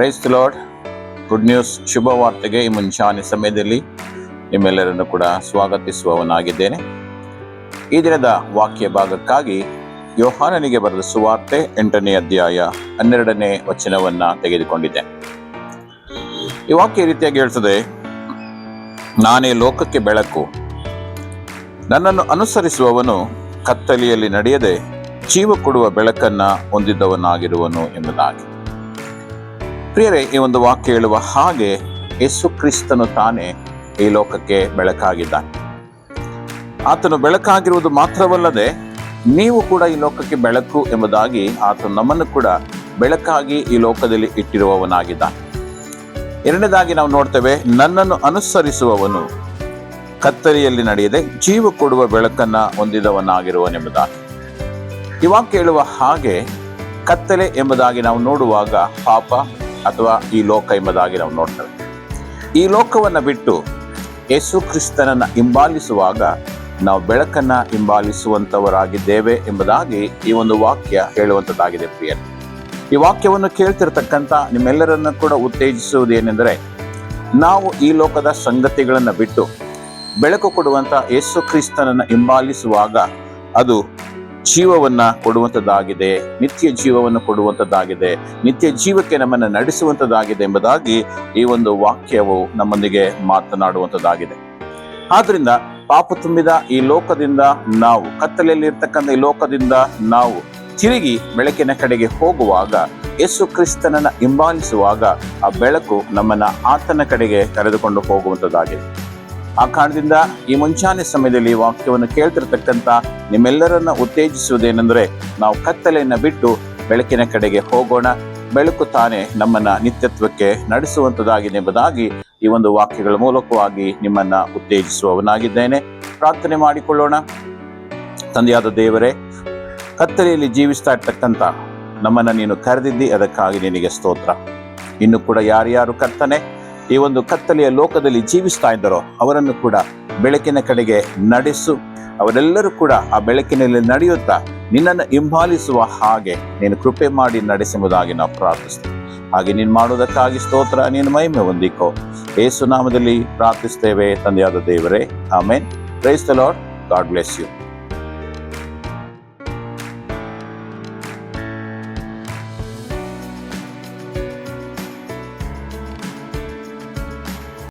Price lord good news ಶುಭ ವಾರ್ತೆಗೆ ಈ ಮುಂಚಾನೆ ಸಮಯದಲ್ಲಿ ನಿಮ್ಮೆಲ್ಲರನ್ನು ಕೂಡ ಸ್ವಾಗತಿಸುವವನಾಗಿದ್ದೇನೆ. ಈ ದಿನದ ವಾಕ್ಯ ಭಾಗಕ್ಕಾಗಿ ಯೋಹಾನನಿಗೆ ಬರೆದ ಸುವಾರ್ತೆ ಎಂಟನೇ ಅಧ್ಯಾಯ ಹನ್ನೆರಡನೇ ವಚನವನ್ನ ತೆಗೆದುಕೊಂಡಿದೆ ಈ ವಾಕ್ಯ ರೀತಿಯಾಗಿ ಹೇಳ್ತದೆ, ನಾನೇ ಲೋಕಕ್ಕೆ ಬೆಳಕು. ನನ್ನನ್ನು ಅನುಸರಿಸುವವನು ಕತ್ತಲೆಯಲ್ಲಿ ನಡೆಯದೆ ಜೀವ ಕೊಡುವ ಬೆಳಕನ್ನ ಹೊಂದಿದ್ದವನಾಗಿರುವನು ಎಂಬುದಾಗಿ ಪ್ರಿಯರೇ, ಈ ಒಂದು ವಾಕ್ಯ ಹೇಳುವ ಹಾಗೆ ಯೇಸು ಕ್ರಿಸ್ತನು ತಾನೇ ಈ ಲೋಕಕ್ಕೆ ಬೆಳಕಾಗಿದ್ದಾನೆ. ಆತನು ಬೆಳಕಾಗಿರುವುದು ಮಾತ್ರವಲ್ಲದೆ ನೀವು ಕೂಡ ಈ ಲೋಕಕ್ಕೆ ಬೆಳಕು ಎಂಬುದಾಗಿ ಆತನು ನಮ್ಮನ್ನು ಕೂಡ ಬೆಳಕಾಗಿ ಈ ಲೋಕದಲ್ಲಿ ಇಟ್ಟಿರುವವನಾಗಿದ್ದಾನೆ. ಎರಡನೇದಾಗಿ ನಾವು ನೋಡ್ತೇವೆ, ನನ್ನನ್ನು ಅನುಸರಿಸುವವನು ಕತ್ತಲೆಯಲ್ಲಿ ನಡೆಯದೆ ಜೀವ ಕೊಡುವ ಬೆಳಕನ್ನ ಹೊಂದಿದವನಾಗಿರುವನೆಂಬುದಾಗಿ. ಇವಾಗ ಕೇಳುವ ಹಾಗೆ ಕತ್ತಲೆ ಎಂಬುದಾಗಿ ನಾವು ನೋಡುವಾಗ ಪಾಪ ಅಥವಾ ಈ ಲೋಕ ಎಂಬುದಾಗಿ ನಾವು ನೋಡ್ತೇವೆ. ಈ ಲೋಕವನ್ನು ಬಿಟ್ಟು ಯೇಸು ಕ್ರಿಸ್ತನನ್ನು ಹಿಂಬಾಲಿಸುವಾಗ ನಾವು ಬೆಳಕನ್ನು ಹಿಂಬಾಲಿಸುವಂಥವರಾಗಿದ್ದೇವೆ ಎಂಬುದಾಗಿ ಈ ಒಂದು ವಾಕ್ಯ ಹೇಳುವಂಥದ್ದಾಗಿದೆ ಪ್ರಿಯರೇ. ಈ ವಾಕ್ಯವನ್ನು ಕೇಳ್ತಿರ್ತಕ್ಕಂಥ ನಿಮ್ಮೆಲ್ಲರನ್ನ ಕೂಡ ಉತ್ತೇಜಿಸುವುದೇನೆಂದರೆ, ನಾವು ಈ ಲೋಕದ ಸಂಗತಿಗಳನ್ನು ಬಿಟ್ಟು ಬೆಳಕು ಕೊಡುವಂಥ ಯೇಸು ಕ್ರಿಸ್ತನನ್ನು ಹಿಂಬಾಲಿಸುವಾಗ ಅದು ಜೀವವನ್ನ ಕೊಡುವಂಥದ್ದಾಗಿದೆ ನಿತ್ಯ ಜೀವವನ್ನು ಕೊಡುವಂಥದ್ದಾಗಿದೆ ನಿತ್ಯ ಜೀವಕ್ಕೆ ನಮ್ಮನ್ನು ನಡೆಸುವಂಥದ್ದಾಗಿದೆ ಎಂಬುದಾಗಿ ಈ ಒಂದು ವಾಕ್ಯವು ನಮ್ಮೊಂದಿಗೆ ಮಾತನಾಡುವಂಥದ್ದಾಗಿದೆ ಆದ್ರಿಂದ ಪಾಪ ತುಂಬಿದ ಈ ಲೋಕದಿಂದ ನಾವು ಕತ್ತಲೆಯಲ್ಲಿ ಇರ್ತಕ್ಕಂಥ ಈ ಲೋಕದಿಂದ ನಾವು ತಿರುಗಿ ಬೆಳಕಿನ ಕಡೆಗೆ ಹೋಗುವಾಗ, ಯೇಸು ಕ್ರಿಸ್ತನನ್ನ ಹಿಂಬಾಲಿಸುವಾಗ ಆ ಬೆಳಕು ನಮ್ಮನ್ನ ಆತನ ಕಡೆಗೆ ಕರೆದುಕೊಂಡು ಹೋಗುವಂಥದ್ದಾಗಿದೆ ಆ ಕಾರಣದಿಂದ ಈ ಮುಂಚಾನೆ ಸಮಯದಲ್ಲಿ ವಾಕ್ಯವನ್ನು ಕೇಳ್ತಿರ್ತಕ್ಕಂಥ ನಿಮ್ಮೆಲ್ಲರನ್ನ ಉತ್ತೇಜಿಸುವುದೇನೆಂದರೆ ನಾವು ಕತ್ತಲೆಯನ್ನ ಬಿಟ್ಟು ಬೆಳಕಿನ ಕಡೆಗೆ ಹೋಗೋಣ. ಬೆಳಕು ತಾನೇ ನಮ್ಮನ್ನ ನಿತ್ಯತ್ವಕ್ಕೆ ನಡೆಸುವಂತದಾಗಿದೆ ಎಂಬುದಾಗಿ ಈ ಒಂದು ವಾಕ್ಯಗಳ ಮೂಲಕವಾಗಿ ನಿಮ್ಮನ್ನ ಉತ್ತೇಜಿಸುವವನಾಗಿದ್ದೇನೆ. ಪ್ರಾರ್ಥನೆ ಮಾಡಿಕೊಳ್ಳೋಣ. ತಂದೆಯಾದ ದೇವರೇ, ಕತ್ತಲೆಯಲ್ಲಿ ಜೀವಿಸ್ತಾ ಇರ್ತಕ್ಕಂಥ ನಮ್ಮನ್ನ ನೀನು ಕರೆದಿದ್ದಿ, ಅದಕ್ಕಾಗಿ ನಿನಗೆ ಸ್ತೋತ್ರ. ಇನ್ನು ಕೂಡ ಯಾರ್ಯಾರು ಕರ್ತನೆ? ಈ ಒಂದು ಕತ್ತಲೆಯ ಲೋಕದಲ್ಲಿ ಜೀವಿಸ್ತಾ ಇದ್ದಾರೋ ಅವರನ್ನು ಕೂಡ ಬೆಳಕಿನ ಕಡೆಗೆ ನಡೆಸು. ಅವರೆಲ್ಲರೂ ಕೂಡ ಆ ಬೆಳಕಿನಲ್ಲಿ ನಡೆಯುತ್ತಾ ನಿನ್ನನ್ನು ಹಿಂಬಾಲಿಸುವ ಹಾಗೆ ನೀನು ಕೃಪೆ ಮಾಡಿ ನಡೆಸುವುದಾಗಿ ನಾವು ಪ್ರಾರ್ಥಿಸ್ತೇವೆ. ಹಾಗೆ ನೀನು ಮಾಡುವುದಕ್ಕಾಗಿ ಸ್ತೋತ್ರ, ನೀನು ಮಹಿಮೆ ಹೊಂದಿಕೋ. ಏಸು ನಾಮದಲ್ಲಿ ಪ್ರಾರ್ಥಿಸ್ತೇವೆ ತಂದೆಯಾದ ದೇವರೇ. Amen. Praise the Lord God bless you